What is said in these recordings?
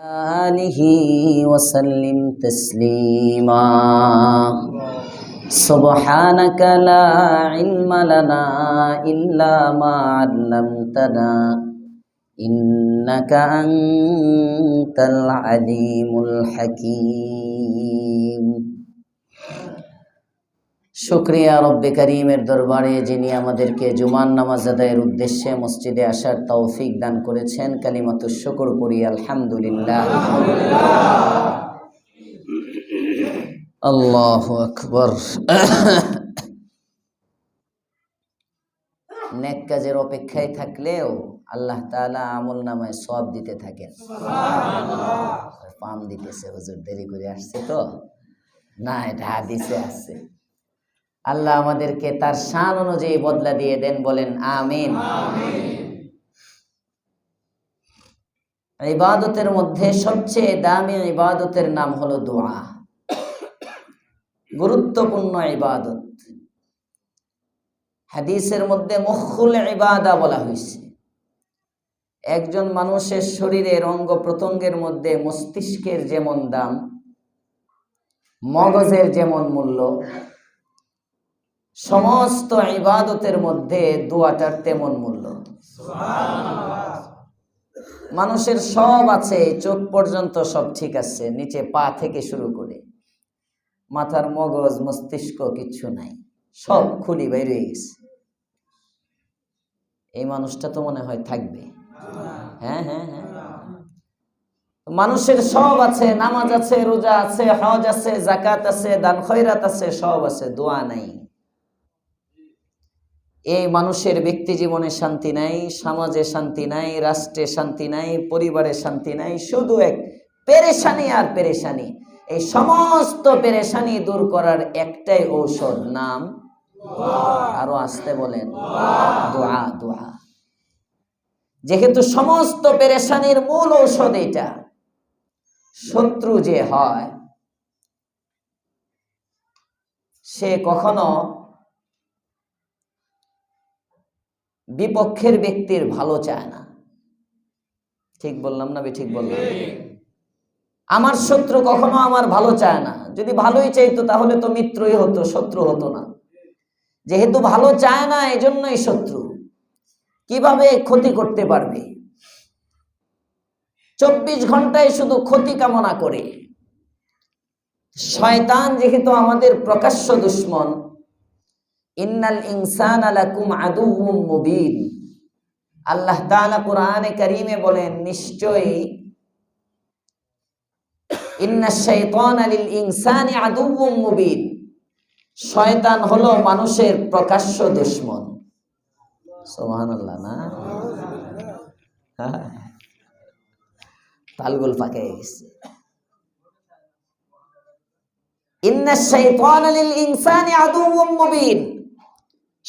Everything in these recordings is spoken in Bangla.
آله وسلم تسليما. سبحانك لا علم لنا إلا ما علمتنا. إنك أنت العليم الحكيم. শুক্রিয়া রব্বে করিমের দরবারে যিনি আমাদেরকে জুমান নামাজ আদায়ের উদ্দেশ্যে মসজিদে আসার তৌফিক দান করেছেন কালিমাতু শুকর করি আলহামদুলিল্লাহ। আল্লাহ আকবর। নেক কাজের অপেক্ষায় থাকলেও আল্লাহ তাআলা আমল নামায় সব দিতে থাকেন। পাম দিতেছে, হুজুর দেরি করে আসছে তো? না, এটা হাদিসে আছে। আল্লাহ আমাদেরকে তার শান অনুযায়ী বদলা দিয়ে দেন, বলেন আমিন। ইবাদতের মধ্যে সবচেয়ে দামি ইবাদতের নাম হলো দোয়া। গুরুত্বপূর্ণ ইবাদত। হাদিসের মধ্যে মুখুল ইবাদা বলা হয়েছে। একজন মানুষের শরীরের অঙ্গ প্রত্যঙ্গের মধ্যে মস্তিষ্কের যেমন দাম, মগজের যেমন মূল্য সমস্ত ইবাদতের মধ্যে দোয়াটার তেমন মূল্য। মানুষের সব আছে, চোখ পর্যন্ত সব ঠিক আছে, নিচে পা থেকে শুরু করে। মাথার মগজ, মস্তিষ্ক কিচ্ছু নাই, সব খুলি বাইরে গেছে। এই মানুষটা তো মনে হয় থাকবে। হ্যাঁ হ্যাঁ হ্যাঁ। মানুষের সব আছে, নামাজ আছে, রোজা আছে, হজ আছে জাকাত আছে, দান খৈরাত আছে, সব আছে, দোয়া নাই। এই মানুষের ব্যক্তি জীবনে শান্তি নাই, সমাজে শান্তি নাই, রাষ্ট্রে শান্তি নাই, পরিবারে শান্তি নাই, শুধু এক পেরেশানি আর পেরেশানি। এই সমস্ত পেরেশানি দূর করার একটাই ঔষধ, নাম আরও আসতে বলেন, দোয়া দোয়া। যেহেতু সমস্ত পেরেশানির মূল ঔষধ এটা, শত্রু যে হয়, সে কখনো বিপক্ষের ব্যক্তির ভালো চায় না। ঠিক বললাম না ঠিক বললাম। আমার শত্রু কখনো আমার ভালো চায় না। যদি ভালোই চাইতো তাহলে তো মিত্রই হতো, শত্রু হতো না। যেহেতু ভালো চায় না, এজন্যই শত্রু। কীভাবে ক্ষতি করতে পারবে? চব্বিশ ঘন্টায় শুধু ক্ষতি কামনা করে। শয়তান যেহেতু আমাদের প্রকাশ্য দুশ্মন ইন্নাল ইনসান আলাকুম আল্লাহ তাআলা কোরআনে কারীমে বলেন, নিশ্চয়ই ইনসানি মুবিন। শয়তান হলো মানুষের প্রকাশ্য দুশ্মন। তালগুল পাকে গেছে। ইন্না শাইতানা ইনসানি আদুউম মুবিন।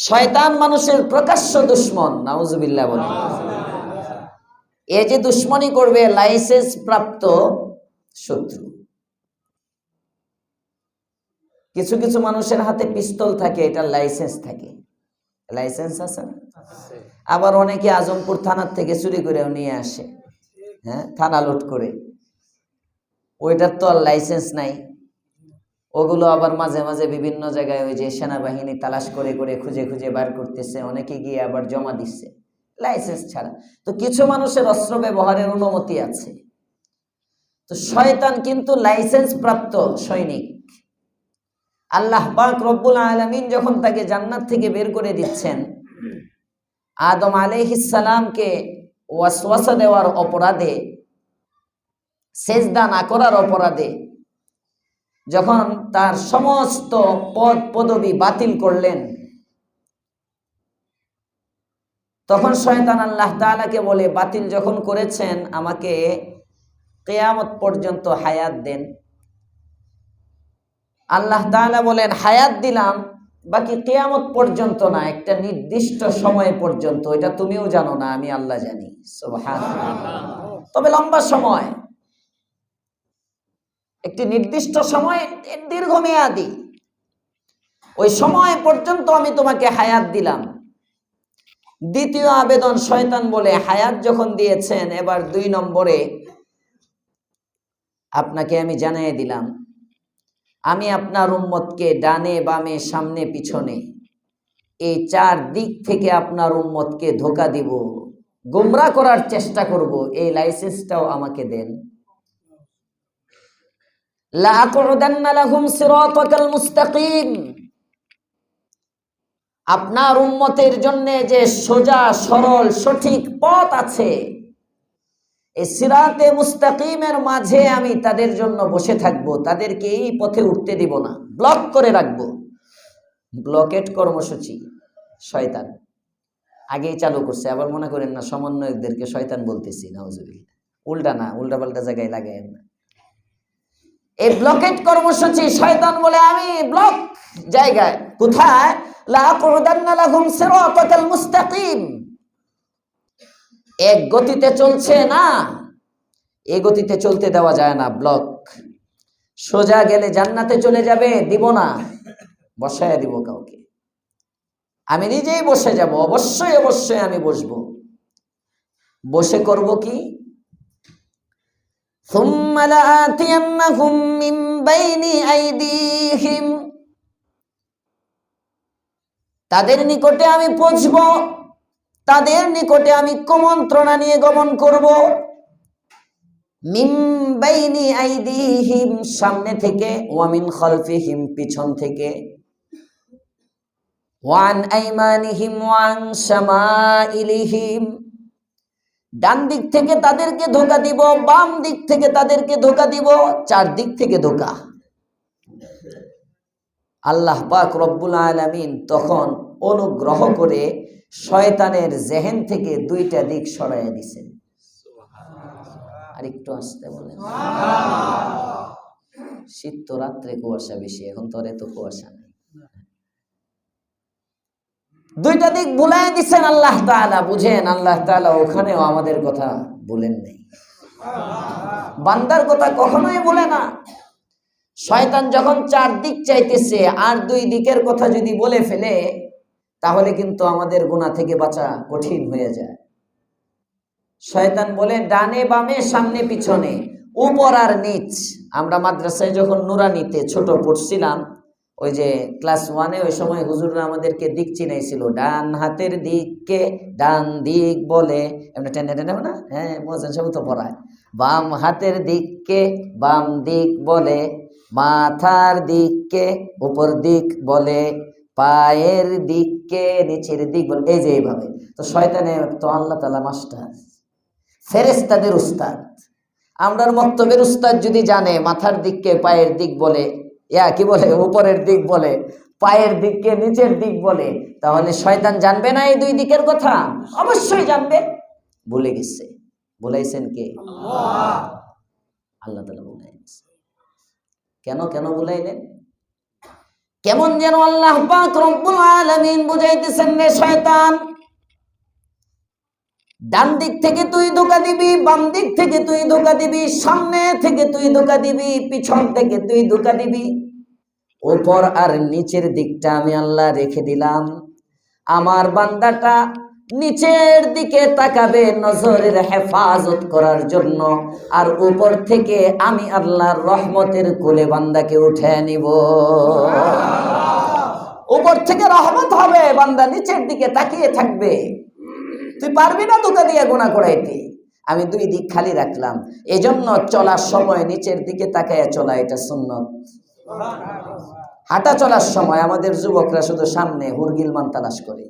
শয়তান মানুষের প্রকাশ্য দুশ্মন, নাউজুবিল্লাহ বলে। এ যে দুশ্মনী করবে, লাইসেন্স প্রাপ্ত শত্রু। কিছু কিছু মানুষের হাতে পিস্তল থাকে এটা লাইসেন্স থাকে। লাইসেন্স আছে না? আবার অনেকে আজমপুর থানার থেকে চুরি করেও নিয়ে আসে হ্যাঁ থানা লুট করে। ওইটার তো আর লাইসেন্স নাই। ওগুলো আবার মাঝে মাঝে বিভিন্ন জায়গায় ওই যে সেনাবাহিনী তালাশ করে করে খুঁজে খুঁজে বার করতেছে, অনেকে গিয়ে আবার জমা দিচ্ছে লাইসেন্স ছাড়া। তো কিছু মানুষের অস্ত্র ব্যবহারের অনুমতি আছে। তো শয়তান কিন্তু লাইসেন্স প্রাপ্ত সৈনিক। আল্লাহ পাক রব্বুল আলমিন যখন তাকে জান্নাত থেকে বের করে দিচ্ছেন, আদম আলাইহিসালামকে ওয়াসওয়াসা দেওয়ার অপরাধে, সেজদা না করার অপরাধে যখন তার সমস্ত পদ পদবি বাতিল করলেন, তখন শয়তান আল্লাহ তাআলাকে বলে, বাতিল যখন করেছেন, আমাকে কেয়ামত পর্যন্ত হায়াত দেন। আল্লাহ তাআলা বলেন, হায়াত দিলাম, বাকি কেয়ামত পর্যন্ত না, একটা নির্দিষ্ট সময় পর্যন্ত, এটা তুমিও জানো না, আমি আল্লাহ জানি। তবে লম্বা সময়। একটি নির্দিষ্ট সময় দীর্ঘমেয়াদী। ওই সময় পর্যন্ত আমি তোমাকে হায়াত দিলাম। দ্বিতীয় আবেদন শয়তান বলে হায়াত যখন দিয়েছেন, এবার দুই নম্বরে আপনাকে আমি জানিয়ে দিলাম। আমি আপনার উম্মতকে ডানে, বামে, সামনে, পিছনে এই চার দিক থেকে আপনার উম্মতকে ধোকা দিব, গোমরা করার চেষ্টা করব, এই লাইসেন্সটাও আমাকে দেন। আপনার উম্মতের জন্য যে সোজা, সরল, সঠিক পথ আছে, এই সিরাতে মুস্তাকিমের মাঝে আমি তাদের জন্য বসে থাকব, তাদেরকে এই পথে উঠতে দিব না, ব্লক করে রাখব। ব্লকেট কর্মসূচি, শয়তান। আগেই চালু করছে, আবার মনে করেন না, সমন্বয়কদেরকে শয়তান বলতেছি, নাউজুবিল্লাহ। উল্টা না উল্টা পাল্টা জায়গায় লাগায় না। এই ব্লকেট কর্মসূচি শয়তান বলে আমি ব্লক জায়গায়। কোথায়? মুস্তাকিম। এক গতিতে চলছে না এই গতিতে চলতে দেওয়া যায় না ব্লক সোজা গেলে জান্নাতে চলে যাবে, দিব না, বসায় দিব কাউকে। আমি নিজেই বসে যাব, অবশ্যই অবশ্যই আমি বসবো। বসে করব কি? ثم لآتينهم من بين أيديهم তাদের নিকটে আমি পৌঁছব তাদের নিকটে আমি কুমন্ত্রণা নিয়ে গমন করব মিম বাইনি আইদিহিম সামনে থেকে ওয়ামিন খালফিহিম পিছন থেকে ওয়ান আইমানিহিম ওয়ান শামাইলিহিম ডান দিক থেকে তাদেরকে ধোকা দিব, বাম দিক থেকে তাদেরকে ধোকা দিব, চার দিক থেকে ধোকা। আল্লাহ পাক রব্বুল আলামিন তখন অনুগ্রহ করে শয়তানের জেহেন থেকে দুইটা দিক সরাইয়া দিছেন। আর একটু আসতে বলেন। শীত তো রাত্রে কুয়াশা বেশি, এখন তো এত কুয়াশা দুইটা দিক ভুলাই দিচ্ছেন আল্লাহ তাআলা, বুঝেন আল্লাহ তাআলা ওখানেও আমাদের কথা বলেন নেই। বান্দার কথা কখনোই বলে না। শয়তান যখন চার দিক চাইতেছে আর দুই দিকের কথা যদি বলে ফেলে, তাহলে কিন্তু আমাদের গোনা থেকে বাঁচা কঠিন হয়ে যায়। শয়তান বলে, ডানে বামে, সামনে পিছনে, উপর আর নিচ। আমরা মাদ্রাসায় যখন নুরানিতে ছোট পড়ছিলাম ওই যে ক্লাস ওয়ানে ওই সময় হুজুররা আমাদেরকে দিক চিনাইছিল, ডান হাতের দিককে ডান দিক বলে, এমনি টেনে টেনে না হ্যাঁ মজান সব তো পড়ায়। বাম হাতের দিককে বাম দিক বলে, মাথার দিককে উপর দিক বলে, পায়ের দিককে নিচের দিক বলে, এই যে এইভাবে। তো শয়তানে তো আল্লাহ তালা মাস্টার ফেরেস্তাদের উস্তাদ। আমরার মক্তবের উস্তাদ যদি জানে মাথার দিককে পায়ের দিক বলে ইয়া কি বলে? উপরের দিক বলে, পায়ের দিককে নিচের দিক বলে। তাহলে শয়তান জানবে না এই দুই দিকের কথা? অবশ্যই জানবে। ভুলে গেছে। বলাইছেন কে? আল্লাহ কেন কেন বলাইলেন কেমন যেন আল্লাহ বুঝাইতেছেন রে শয়তান, ডান দিক থেকে তুই ধোকা দিবি, বাম দিক থেকে তুই ধোকা দিবি, সামনে থেকে তুই ধোকা দিবি, পিছন থেকে তুই ধোকা দিবি। উপর আর নিচের দিকটা আমি আল্লাহ রেখে দিলাম। আমার বান্দাটা নিচের দিকে তাকাবে নজরের হেফাজত করার জন্য, আর উপর থেকে আমি আল্লাহর রহমতের কোলে বান্দাকে উঠে নিব। উপর থেকে রহমত হবে, বান্দা নিচের দিকে তাকিয়ে থাকবে। তুই পারবি না দুটা দিয়ে গোনা করাইতে? আমি দুই দিক খালি রাখলাম। এজন্য চলার সময় নিচের দিকে তাকাইয়া চলা এটা সুন্নত। হাঁটা চলার সময় আমাদের যুবকরা শুধু সামনে হুরগিলমান তালাশ করে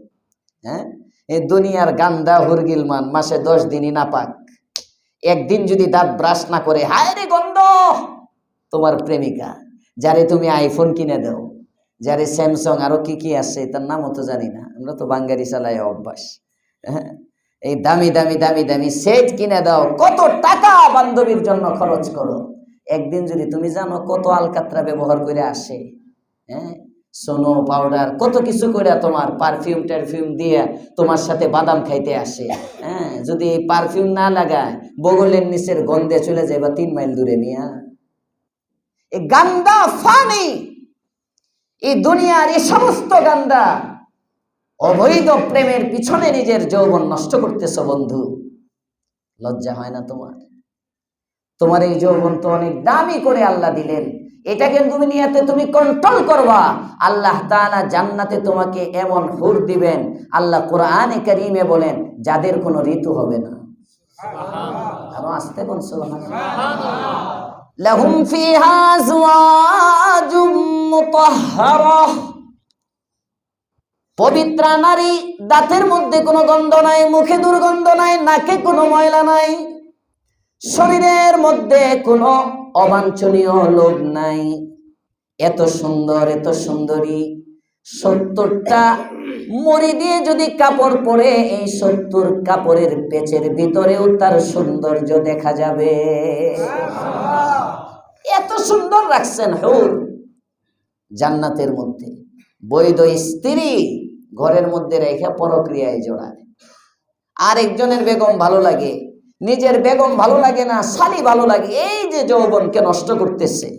হ্যাঁ? এই দুনিয়ার গান্দা হুরগিলমান মাসে দশ দিনই না পাক একদিন যদি দাঁত ব্রাশ না করে, হায় রে গন্ধ! তোমার প্রেমিকা, যারে তুমি আইফোন কিনে দাও, যারে স্যামসং আরও কি কি আছে, তার নামও তো জানি না, আমরা তো বাঙ্গারি চালাই অভ্যাস হ্যাঁ? এই দামি দামি দামি দামি সেট কিনে দাও, কত টাকা বান্ধবীর জন্য খরচ করো। একদিন যদি তুমি জানো কত আলকাতরা ব্যবহার করে আসে হ্যাঁ? সোনো, পাউডার, কত কিছু করে তোমার পারফিউম টারফিউম দিয়ে তোমার সাথে বাদাম খাইতে আসে হ্যাঁ? যদি এই পারফিউম না লাগায়, বগলের নিচের গন্ধে চলে যায় বা তিন মাইল দূরে নিয়া। এই গান্দা ফানি! এই দুনিয়ার এই সমস্ত গান্দা অবৈধ প্রেমের পিছনে নিজের যৌবন নষ্ট করতেছ বন্ধু। লজ্জা হয় না তোমার? তোমার এই যৌবন তো অনেক দামি করে আল্লাহ দিলেন। এটাকে দুনিয়াতে তুমি কন্ট্রোল করবা। আল্লাহ তাআলা জান্নাতে তোমাকে এমন হুর দিবেন। আল্লাহ কোরআনে কারীমে বলেন যাদের কোনো ঋতু হবে না। আরও আসতে পবিত্র নারী দাঁতের মধ্যে কোনো গন্ধ নাই মুখে দুর্গন্ধ নাই নাকে কোনো ময়লা নাই। শরীরের মধ্যে কোনো অবাঞ্ছনীয় লোভ নাই। এত সুন্দর, এত সুন্দরী। সত্তরটা মরি দিয়ে যদি কাপড় পরে, এই সত্তর কাপড়ের পেচের ভিতরেও তার সৌন্দর্য দেখা যাবে। এত সুন্দর রাখছেন হুর। জান্নাতের মধ্যে বৈধ স্ত্রী ঘরের মধ্যে রেখে পরক্রিয়ায় জড়ায়। আর একজনের বেগম ভালো লাগে। নিজের বেগম ভালো লাগে না, শালি ভালো লাগে, এই যে যৌবনকে নষ্ট করতেছে।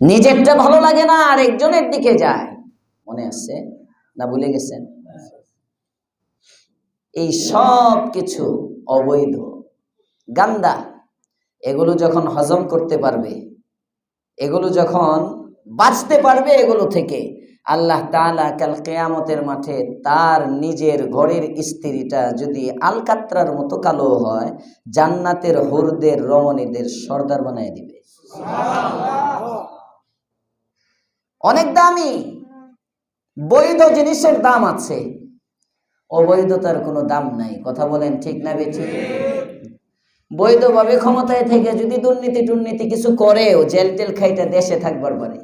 নিজেরটা ভালো লাগে না আর একজনের দিকে যায়। মনে আছে? না ভুলে গেছেন? এই সব কিছু অবৈধ। গান্দা। এগুলো যখন হজম করতে পারবে, এগুলো যখন বাঁচতে পারবে এগুলো থেকে, আল্লাহ তাআলা কাল কেয়ামতের মাঠে তার নিজের ঘরের স্ত্রীটা যদি আলকাত্রার মতো কালো হয়, জান্নাতের হুরদের, রমণীদের সর্দার বানায় দিবে। অনেক দামি, বৈধ জিনিসের দাম আছে। অবৈধতার কোনো দাম নাই, কথা বলেন ঠিক না বেঠি বৈধভাবে ক্ষমতায় থেকে যদি দুর্নীতি টুর্নীতি কিছু করেও জেল টেল খাইতে দেশে থাকবার পারে।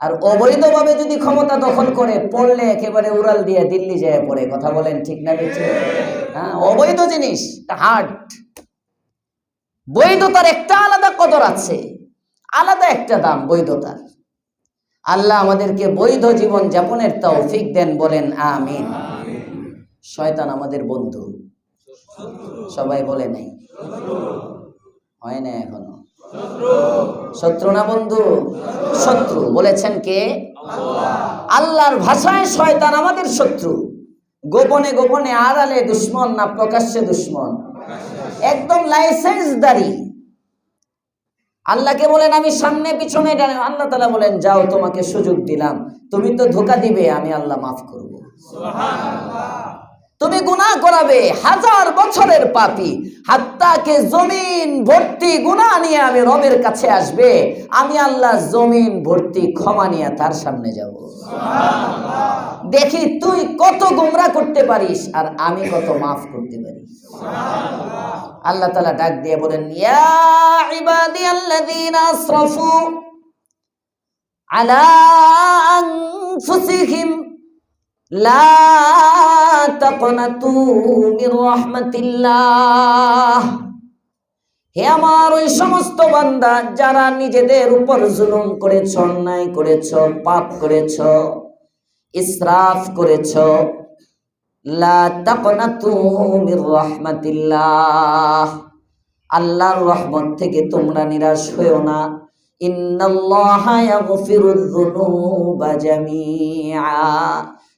আর অবৈধভাবে যদি ক্ষমতা দখল করে, পড়লে একেবারে উড়াল দিয়ে দিল্লি যায় পড়ে, কথা বলেন ঠিক না বেঠি হ্যাঁ অবৈধ জিনিস হার্ট বৈধতার একটা আলাদা কদর আছে, আলাদা একটা দাম বৈধতার। আল্লাহ আমাদেরকে বৈধ জীবন যাপনের তৌফিক দেন, বলেন আমিন। শয়তান আমাদের বন্ধু। সবাই বলে নাই। হয় না এখনও? শত্রু না বন্ধু? শত্রু। বলেছেন কে? আল্লাহর ভাষায় শয়তান আমাদের শত্রু। গোপনে গোপনে আড়ালে দুশ্মন না প্রকাশ্যে দুশ্মন। একদম লাইসেন্স দাঁড়ি আল্লাহকে বলেন, আমি সামনে, পিছনে ডানে। আল্লাহ তালা বলেন, যাও, তোমাকে সুযোগ দিলাম। তুমি তো ধোকা দিবে, আমি আল্লাহ মাফ করব। করাবে হাজার বছরের পাপি। হাত্তাকে জমিন ভর্তি গুনাহ নিয়ে আমি রবের কাছে আসবে। আমি আল্লাহ জমিন ভর্তি ক্ষমা নিয়ে তার সামনে যাব। দেখি তুই কত গুমরা করতে পারিস আর আমি কত মাফ করতে পারি। আল্লাহ তালা ডাক দিয়ে বলেন, ইয়া ইবাদি আলা আনফুসিহিম লা তাকনাতু মির রাহমাতিল্লাহ। হে আমার ওই সমস্ত বান্দা, যারা নিজেদের উপর জুলুম করেছ, অন্যায় করেছ, পাপ করেছ, ইসরাফ করেছ রাহমাতিল্লাহ। আল্লাহর রহমত থেকে তোমরা নিরাশ হয়েও না। ইন্নাল্লাহা ইয়াগফিরুয যুনুবা জামিআ।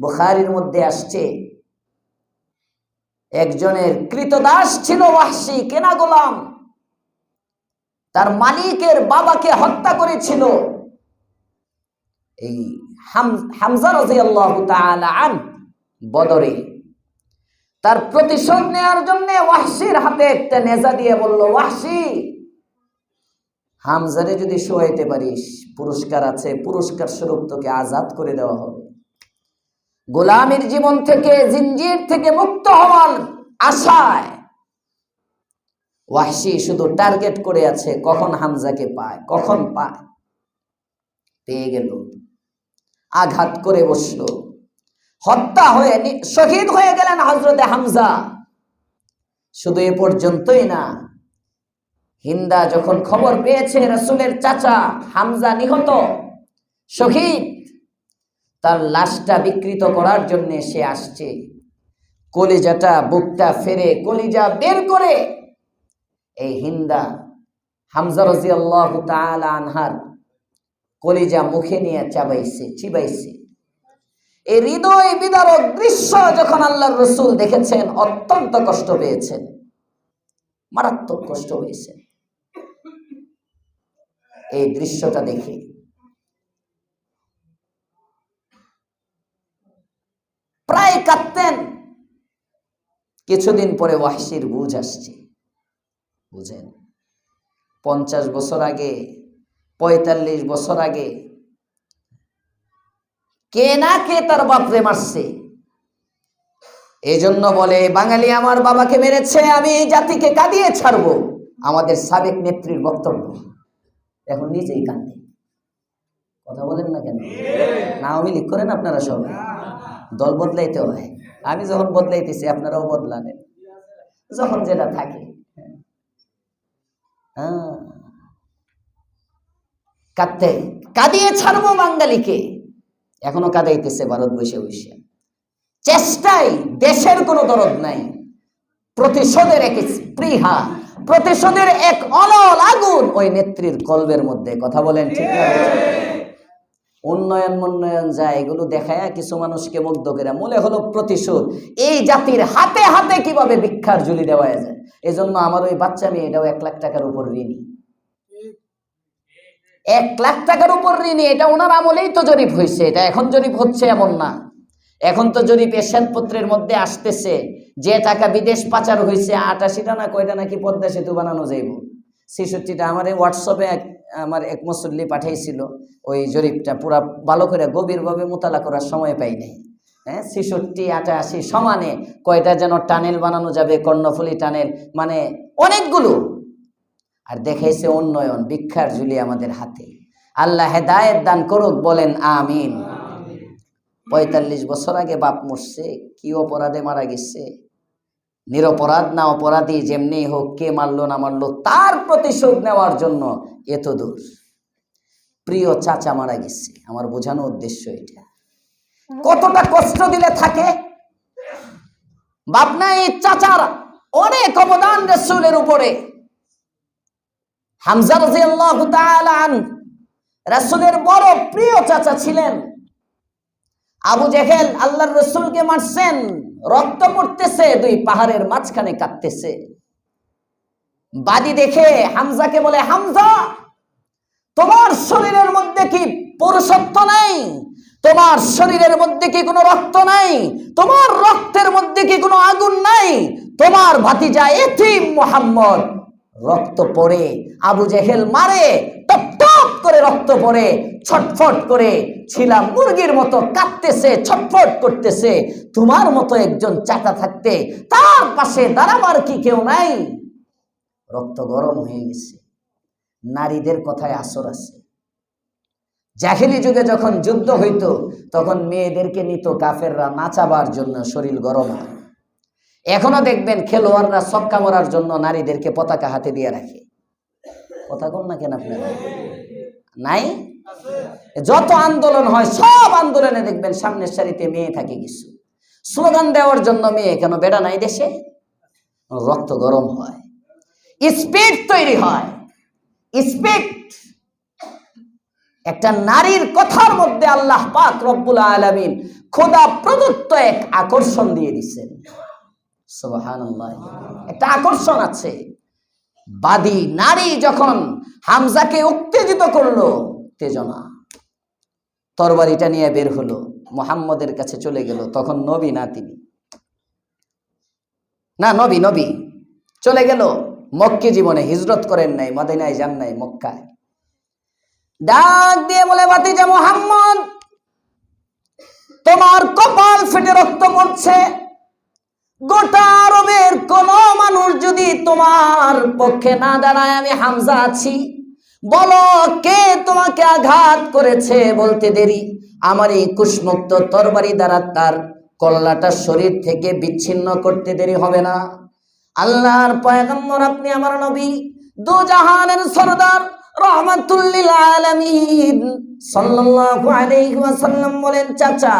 বুখারীর মধ্যে আসছে, একজনের কৃতদাস ছিল ওয়াহশি, কেনা গোলাম। তার মালিকের বাবাকে হত্যা করেছিল। এই হামজা তাআলা আন বদরে তার প্রতিশোধ নেওয়ার জন্য ওয়াহশির হাতে একটা নেজা দিয়ে বলল, ওয়াহশি, হামজারে যদি শোয়াইতে পারিস, পুরস্কার আছে, পুরস্কার স্বরূপ তোকে আজাদ করে দেওয়া হবে। গোলামের জীবন থেকে, জিঞ্জির থেকে মুক্ত হওয়ার আশায়। ওয়াহশি শুধু টার্গেট করে আছে, কখন হামজাকে পায়, কখন পায়। পেয়ে গেল, আঘাত করে বসল। হত্যা হয়ে শহীদ হয়ে গেলেন হজরতে হামজা। শুধু এ পর্যন্তই না, হিন্দা যখন খবর পেয়েছে রসুলের চাচা হামজা নিহত, শহীদ তার লাশটা বিকৃত করার জন্য সে আসছে। কলিজাটা, বুকটা ফেরে কলিজা বের করে এই হিন্দা হামজা আল্লাহ আনহার কলিজা মুখে নিয়ে চাবাইছে, চিবাইছে। এই হৃদয় বিদারক দৃশ্য যখন আল্লাহর রসুল দেখেছেন, অত্যন্ত কষ্ট পেয়েছেন। মারাত্মক কষ্ট হয়েছে। এই দৃশ্যটা দেখে প্রায় কাঁদতেন। কিছুদিন পরে ওয়াহশির বুঝ আসছে। বুঝেন পঞ্চাশ বছর আগে পঁয়তাল্লিশ বছর আগে কে না কে তার বাপরে মারছে? এই জন্য বলে বাঙালি আমার বাবাকে মেরেছে আমি এই জাতিকে কাঁদিয়ে ছাড়বো। আমাদের সাবেক নেত্রীর বক্তব্য। এখন নিজেই কান্দে কথা বলেন না কেন? না আওয়ামী লীগ করেন আপনারা সবাই। দল বদলাইতে হয়। আমি যখন বদলাইতেছি, আপনারাও বদলানেন যখন যেটা থাকে। হ্যাঁ। কাঁদতে। কাঁদিয়ে ছাড়বো বাঙালিকে। এখনও কাঁদাইতেছে ভারত বসে বসে। চেষ্টাই দেশের কোনো দরদ নাই। প্রতিশোধের এক স্পৃহা, প্রতিশোধের এক অনল আগুন ওই নেত্রীর কলবের মধ্যে। কথা বলেন ঠিক উন্নয়ন উন্নয়ন যায়, এগুলো দেখায় কিছু মানুষকে মুগ্ধ করে মূলে হলো প্রতিশোধ। এই জাতির হাতে হাতে কীভাবে ভিক্ষার ঝুলি দেওয়া যায়? এই জন্য আমার ওই বাচ্চা মেয়ে এটাও এক লাখ টাকার উপর ঋণী। এক লাখ টাকার উপর ঋণী, এটা ওনার আমলেই তো জরিপ হয়েছে এটা এখন জরিপ হচ্ছে এমন না। এখন তো জরিপ পত্রের মধ্যে আসতেছে, যে টাকা বিদেশ পাচার হয়েছে আটাশিটা না কয়টা নাকি পদ্মা সেতু বানানো যাইব। ছেষট্টিটা, আমার এই হোয়াটসঅ্যাপে আমার এক মুসল্লি পাঠিয়েছিল ওই জরিপটা পুরা ভালো করে গভীরভাবে মোতালা করার সময় পাই নাই। হ্যাঁ ছেষট্টি, আটাশি সমানে কয়টা যেন টানেল বানানো যাবে, কর্ণফুলি টানেল মানে অনেকগুলো। আর দেখাইছে উন্নয়ন, ভিক্ষার ঝুলি আমাদের হাতে। আল্লাহ হেদায়েত দান করুক, বলেন আমিন। পঁয়তাল্লিশ বছর আগে বাপ মরছে, কি অপরাধে মারা গেছে? নিরপরাধ না অপরাধী যেমনি হোক কে মারলো না মারলো, তার প্রতিশোধ নেওয়ার জন্য এত দূর প্রিয় চাচা মারা গেছে। আমার বোঝানো উদ্দেশ্য এটা। কতটা কষ্ট দিলে থাকে? বাপনা এই চাচার অনেক অবদান রসুলের উপরে। হামজা রাসূলের বড় প্রিয় চাচা ছিলেন। আবু জেহেল আল্লাহর রসুলকে মারছেন। রক্ত পড়তেছে, দুই পাহাড়ের মাঝখানে কাঁদতেছে। বাদি দেখে হামজাকে বলে, হামজা, তোমার শরীরের মধ্যে কি পুরুষত্ব নাই? তোমার শরীরের মধ্যে কি কোনো রক্ত নাই? তোমার রক্তের মধ্যে কি কোনো আগুন নাই? তোমার ভাতিজা এতিম মোহাম্মদ রক্ত পড়ে, আবু জেহেল মারে, টপ টপ করে রক্ত পড়ে ছটফট করে ছিলাম, মুরগির মতো কাঁদতেছে, ছটফট করতেছে। তোমার মতো একজন চাটা থাকতে তার পাশে দাঁড়াবার কি কেউ নাই? রক্ত গরম হয়ে গেছে। নারীদের কথায় আসর আছে। জাহিলি যুগে যখন যুদ্ধ হইত, তখন মেয়েদেরকে নিত কাফেররা নাচাবার জন্য শরীর গরম হয়। এখনও দেখবেন খেলোয়াড়রা সক্কা মরার জন্য নারীদেরকে পতাকা হাতে দিয়ে রাখে। কথা কন না কেন আপনারা? নাই? যত আন্দোলন হয়, সব আন্দোলনে দেখবেন সামনের সারিতে মেয়ে থাকে কিছু। স্লোগান দেওয়ার জন্য মেয়ে কেন বেড়া নাই দেশে? রক্ত গরম হয়। স্পিড তৈরি হয়। স্পিড। একটা নারীর কথার মধ্যে আল্লাহ পাক রব্বুল আলামিন খোদা প্রদত্ত এক আকর্ষণ দিয়ে দিচ্ছেন। একটা আকর্ষণ আছে। বাদী নারী যখন হামজাকে উত্তেজিত করল উত্তেজনা তরবারিটা নিয়ে বের হলো, মোহাম্মদের কাছে চলে গেল, তখন নবী না তিনি। না, নবী নবী। চলে গেল, মক্কে জীবনে হিজরত করেন নাই, মদিনায় যান নাই, মক্কায়। ডাক দিয়ে বলে বাতিজা মোহাম্মদ, তোমার কপাল ফেটে রক্ত পড়ছে। গোটা আরবের কোন মানুষ যদি তোমার পক্ষে না দাঁড়ায়, আমি হামজা আছি। বলো, কে তোমাকে আঘাত করেছে বলতে দেরি? আমার এই কুশমুক্ত তরবারি দ্বারা তার কল্লাটা শরীর থেকে বিচ্ছিন্ন করতে দেরি হবে না। আল্লাহর পয়গম্বর আপনি আমার নবী। দু জাহানের সরদার রহমাতুল্লিল আলামিন সাল্লাল্লাহু বলেন, চাচা,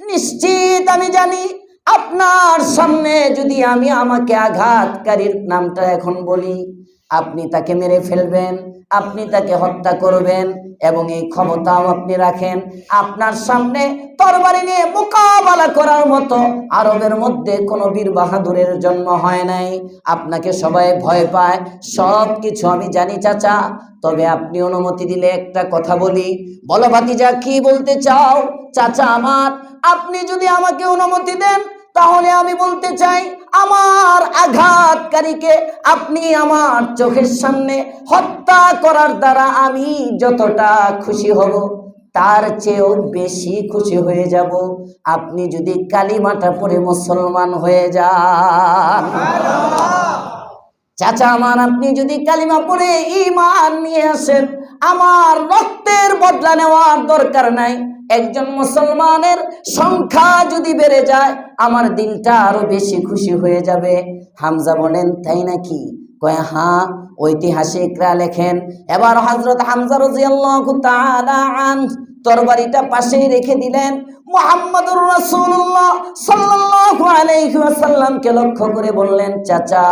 নিশ্চিত আমি জানি আপনার সামনে যদি আমি আমাকে আঘাতকারীর নামটা এখন বলি, আপনি তাকে মেরে ফেলবেন, আপনি তাকে হত্যা করবেন এবং এই ক্ষমতাও আপনি রাখেন। আপনার সামনে তরবারি নিয়ে মোকাবেলা করার মতো আরবের মধ্যে কোনো বীর বাহাদুরের জন্ম হয় নাই। আপনাকে সবাই ভয় পায়। সব কিছু আমি জানি, চাচা। তবে আপনি অনুমতি দিলে একটা কথা বলি। বলো ভাতিজা, কি বলতে চাও? চাচা আমার, আপনি যদি আমাকে অনুমতি দেন তাহলে আমি বলতে চাই, আমার আঘাতকারীকে আপনি আমার চোখের সামনে হত্যা করার দ্বারা আমি যতটা খুশি হব, তার চেয়েও বেশি খুশি হয়ে যাব। আপনি যদি কালিমাটা পরে মুসলমান হয়ে যান। চাচা আমার, আপনি যদি কালিমা পড়ে ইমান নিয়ে আসেন, আমার রক্তের বদলা নেওয়ার দরকার নাই। একজন মুসলমানের সংখ্যা যদি বেড়ে যায়, আমার দিনটা আরও বেশি খুশি হয়ে যাবে। হামজা বলেন, তাই নাকি? কয় হ্যাঁ ঐতিহাসিকরা লেখেন, এবার হজরত হামজা রাদিয়াল্লাহু তাআলা আন তরবারিটা পাশেই রেখে দিলেন। মুহাম্মদুর রাসূলুল্লাহ সাল্লাল্লাহু আলাইহি ওয়াসাল্লামকে লক্ষ্য করে বললেন, চাচা,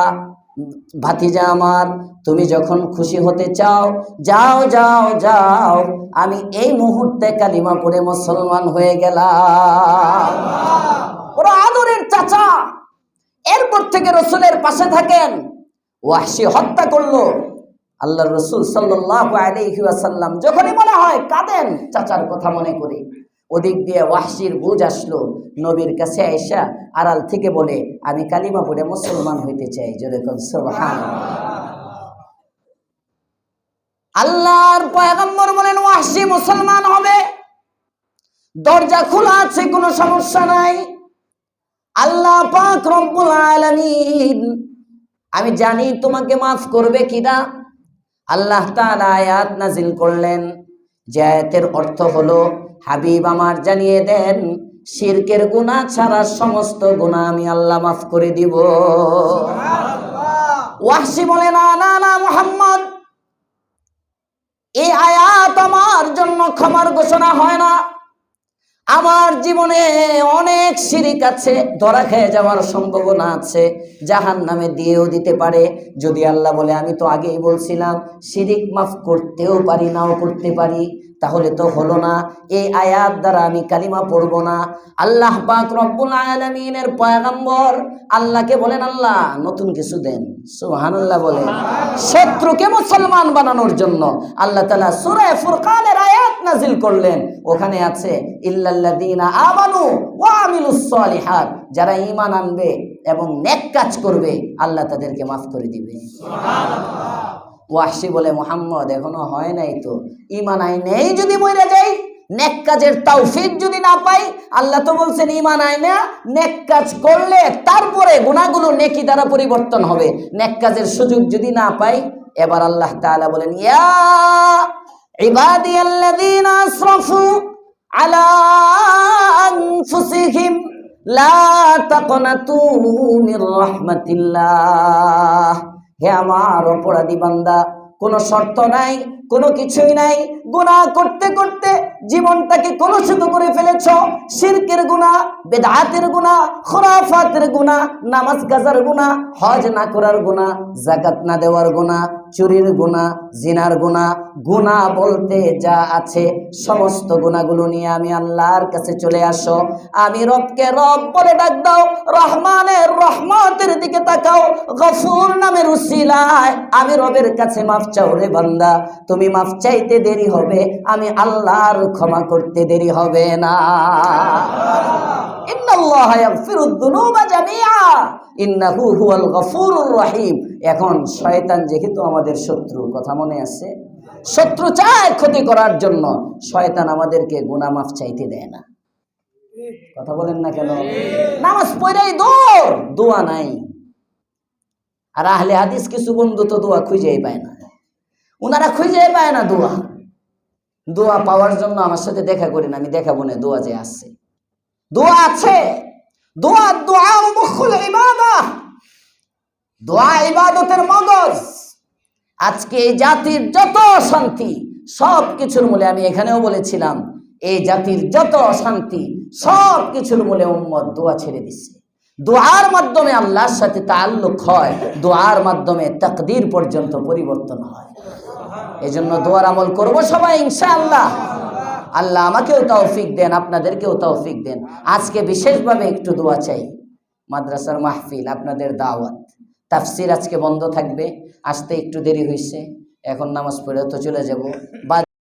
ভাতিজা আমার তুমি যখন খুশি হতে চাও, যাও যাও যাও, আমি এই মুহূর্তে কালিমা পড়ে মুসলমান হয়ে গেলাম। ওরা আদরের চাচা। এরপর থেকে রসুলের পাশে থাকেন। ওয়াহশি হত্যা করল। আল্লাহ রসুল সাল্লাহ আলাইহি যখনই মনে হয় কাঁদেন, চাচার কথা মনে করে, ওদিক দিয়ে ওয়াহশির বুঝ আসলো। নবীর কাছে আয়সা আড়াল থেকে বলে, আমি কালিমা পড়ে মুসলমান হইতে চাই। যেরকম সোহান আল্লাহর পয়গম্বর বলেন ওয়াহশি মুসলমান হবে। দরজা খোলা আছে কোনো সমস্যা নাই। আল্লাহ পাক রব্বুল আলামিন আমি জানি তোমাকে মাফ করবে কিনা আল্লাহ তাআলা আয়াত নাজিল করলেন। যে আয়াতের অর্থ হলো হাবিব আমার জানিয়ে দেন শিরকের গুনাহ ছাড়া সমস্ত গুনাহ আমি আল্লাহ মাফ করে দিব। ওয়াহশি বলে না না না মুহাম্মদ। এই আয়াত আমার জন্য ক্ষমার ঘোষণা হয় না। আমার জীবনে অনেক শিরিক আছে, ধরা খেয়ে যাওয়ার সম্ভাবনা আছে জাহান নামে দিয়েও দিতে পারে। যদি আল্লাহ বলে, আমি তো আগেই বলছিলাম, শিরিক মাফ করতেও পারি, নাও করতে পারি। তাহলে তো হলো না। এই আয়াত দ্বারা আমি কালিমা পড়ব না। আল্লাহ পাক রব্বুল আলামিনের পয়গম্বর আল্লাহকে বলেন, আল্লাহ, নতুন কিছু দেন। সুবহানাল্লাহ বলেন। শত্রুকে মুসলমান বানানোর জন্য আল্লাহ তাআলা সূরা ফুরকানের আয়াত নাজিল করলেন। ওখানে আছে, ইল্লাল্লাযীনা আমানু ওয়া আমিলুস সলিহাত। যারা ঈমান আনবে এবং নেক কাজ করবে, আল্লাহ তাদেরকে মাফ করে দিবে। ওয়াহশি বলে, মোহাম্মদ, এখনও হয় নাই তো। ইমান আই নেই যদি মরে যাই, নেক কাজের তৌফিক যদি না পাই, আল্লাহ তো বলছেন ইমান আই না, নেক কাজ করলে তারপরে গুণাগুলো নেকি দ্বারা পরিবর্তন হবে। নেক কাজের সুযোগ যদি না পাই, এবার আল্লাহ তাআলা বলেন, ইয়া ইবাদিয়াল্লাযীনা আসরাফু আলা আনফুসিহিম, লা তাকনাতু মির রাহমাতিল্লাহ। হে আমার অপরাধী বান্দা, কোনো শর্ত নাই, কোনো কিছুই নাই। গুণা করতে করতে জীবনটাকে কলুষিত করে ফেলেছ। শিরকের গুণা বেদাতের গুণা খোরাফাতের গুণা নামাজ গাজার গুণা হজ না করার গুণা জাকাত না দেওয়ার গুণা চুরির গুণা, জিনার গুণা গুণা বলতে যা আছে সমস্ত গুণাগুলো নিয়ে আমি আল্লাহর কাছে চলে আসো। আমি রবকে রব বলে ডাক দাও, রহমানের রহমতের দিকে তাকাও, গফুর নামের উসিলায়। আমি রবের কাছে মাফ চাও রে বান্দা, তুমি মাফ চাইতে দেরি হবে, আমি আল্লাহর ক্ষমা করতে দেরি হবে না। এখন শয়তান যেহেতু আমাদের শত্রু, কথা মনে আছে? শত্রু চায় ক্ষতি করার জন্য, শয়তান আমাদেরকে গুনাহ মাফ চাইতে দেয় না। কথা বলেন না কেন? নামাজ পড়াই দৌড় দোয়া নাই। আর আহলে হাদিস কিছু বন্ধু তো দোয়া খুঁজেই পায় না। ওনারা খুঁজেই পায় না দোয়া। দোয়া পাওয়ার জন্য আমার সাথে দেখা করেন, আমি দেখাবো না দোয়া যে আছে। দোয়া আছে। দোয়া দোয়া মুখুল ইবাদা। দোয়া ইবাদতের মগজ। আজকে এই জাতির যত অশান্তি সব কিছুর মূলে আমি এখানেও বলেছিলাম, এই জাতির যত অশান্তি সব কিছুর মূলে উম্মত দোয়া ছেড়ে দিচ্ছে দোয়ার মাধ্যমে আল্লাহর সাথে তাল্লুক হয়, দোয়ার মাধ্যমে তাকদির পর্যন্ত পরিবর্তন হয়। এজন্য দোয়ার আমল করব সবাই, ইনশাআল্লাহ। আল্লাহ আমাকেও তৌফিক দেন, আপনাদেরকেও তৌফিক দেন। আজকে বিশেষভাবে একটু দোয়া চাই। মাদ্রাসার মাহফিল, আপনাদের দাওয়াত। তাফসির আজকে বন্ধ থাকবে, আসতে একটু দেরি হয়েছে। এখন নামাজ পড়ে তো চলে যাব। বা